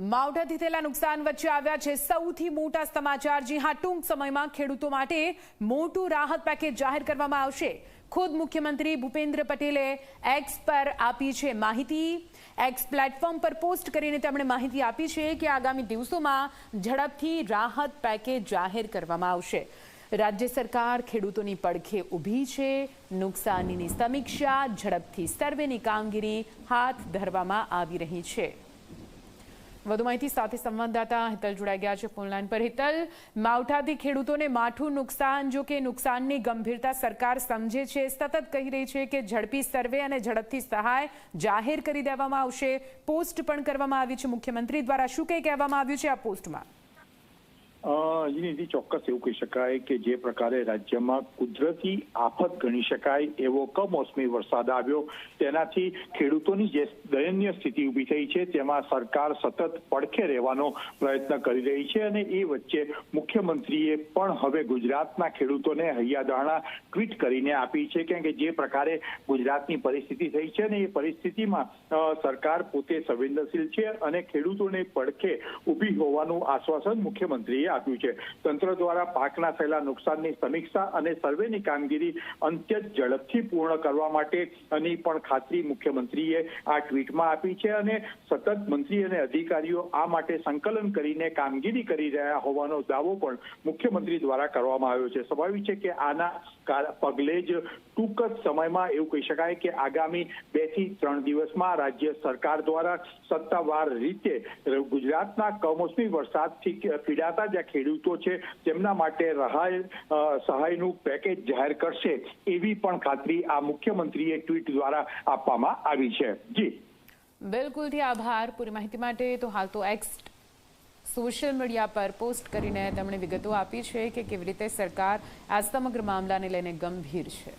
માવઠાથી થયેલા નુકસાન વચ્ચે આવ્યા છે. સૌથી મોટા સમાચાર, જી હા, ટૂંક સમયમાં ખેડૂતો માટે મોટું રાહત પેકેજ જાહેર કરવામાં આવશે. ખુદ મુખ્યમંત્રી ભૂપેન્દ્ર પટેલે એક્સ પર આપી છે માહિતી. એક્સ પ્લેટફોર્મ પર પોસ્ટ કરીને તેમણે માહિતી આપી છે કે આગામી દિવસોમાં ઝડપથી રાહત પેકેજ જાહેર કરવામાં આવશે. રાજ્ય સરકાર ખેડૂતોની પડખે ઊભી છે. નુકસાનીની સમીક્ષા, ઝડપથી સર્વેની કામગીરી હાથ ધરવામાં આવી રહી છે. વધુ માહિતી સાથે સંવાદદાતા હિતલ જોડાઈ ગયા છે ફોનલાઈન પર. હિતલ, માવઠાથી ખેડૂતોને માઠું નુકસાન, જો કે નુકસાનની ગંભીરતા સરકાર સમજે છે. સતત કહી રહી છે કે ઝડપી સર્વે અને ઝડપથી સહાય જાહેર કરી દેવામાં આવશે. પોસ્ટ પણ કરવામાં આવી છે. મુખ્યમંત્રી દ્વારા શું કંઈ કહેવામાં આવ્યું છે આ પોસ્ટમાં? જીનીથી ચોક્કસ એવું કહી શકાય કે જે પ્રકારે રાજ્યમાં કુદરતી આફત ગણી શકાય એવો કમોસમી વરસાદ આવ્યો. તેનાથી ખેડૂતોની જે દયનીય સ્થિતિ ઊભી થઈ છે, તેમાં સરકાર સતત પડખે રહેવાનો પ્રયત્ન કરી રહી છે અને એ વચ્ચે મુખ્યમંત્રીએ પણ હવે ગુજરાતના ખેડૂતોને હૈયાદાણા ટ્વીટ કરીને આપી છે કેમ કે જે પ્રકારે ગુજરાતની પરિસ્થિતિ થઈ છે ને એ પરિસ્થિતિમાં સરકાર પોતે સંવેદનશીલ છે અને ખેડૂતોને પડખે ઊભી હોવાનું આશ્વાસન મુખ્યમંત્રીએ આપ્યું છે. તંત્ર દ્વારા પાકના થયેલા નુકસાનની સમીક્ષા અને સર્વેની કામગીરી અંત્યત ઝડપથી પૂર્ણ કરવા માટે ની પણ ખાતરી મુખ્યમંત્રીએ આ ટ્વીટમાં આપી છે અને સતત મંત્રી અને અધિકારીઓ આ માટે સંકલન કરીને કામગીરી કરી રહ્યા હોવાનો દાવો પણ મુખ્યમંત્રી દ્વારા કરવામાં આવ્યો છે. સ્વાભાવિક છે કે આના પગલે જ ટૂંક જ સમયમાં એવું કહી શકાય કે આગામી બેથી ત્રણ દિવસમાં રાજ્ય સરકાર દ્વારા સત્તાવાર રીતે ગુજરાતના કમોસમી વરસાદથી પીડાતા જ્યાં ખેડૂતો છે, તેમના માટે રહાય સહાયનું પેકેજ જાહેર કરશે એવી પણ ખાતરી આ મુખ્યમંત્રીએ ટ્વીટ દ્વારા આપવામાં આવી છે. જી. બિલકુલથી આભાર. પૂરી માહિતી માટે તો હાલ તો એક્સ સોશિયલ મીડિયા પર પોસ્ટ કરીને તેમણે વિગતો આપી છે કે કેવી રીતે સરકાર આ સમગ્ર મામલાને લઈને ગંભીર છે.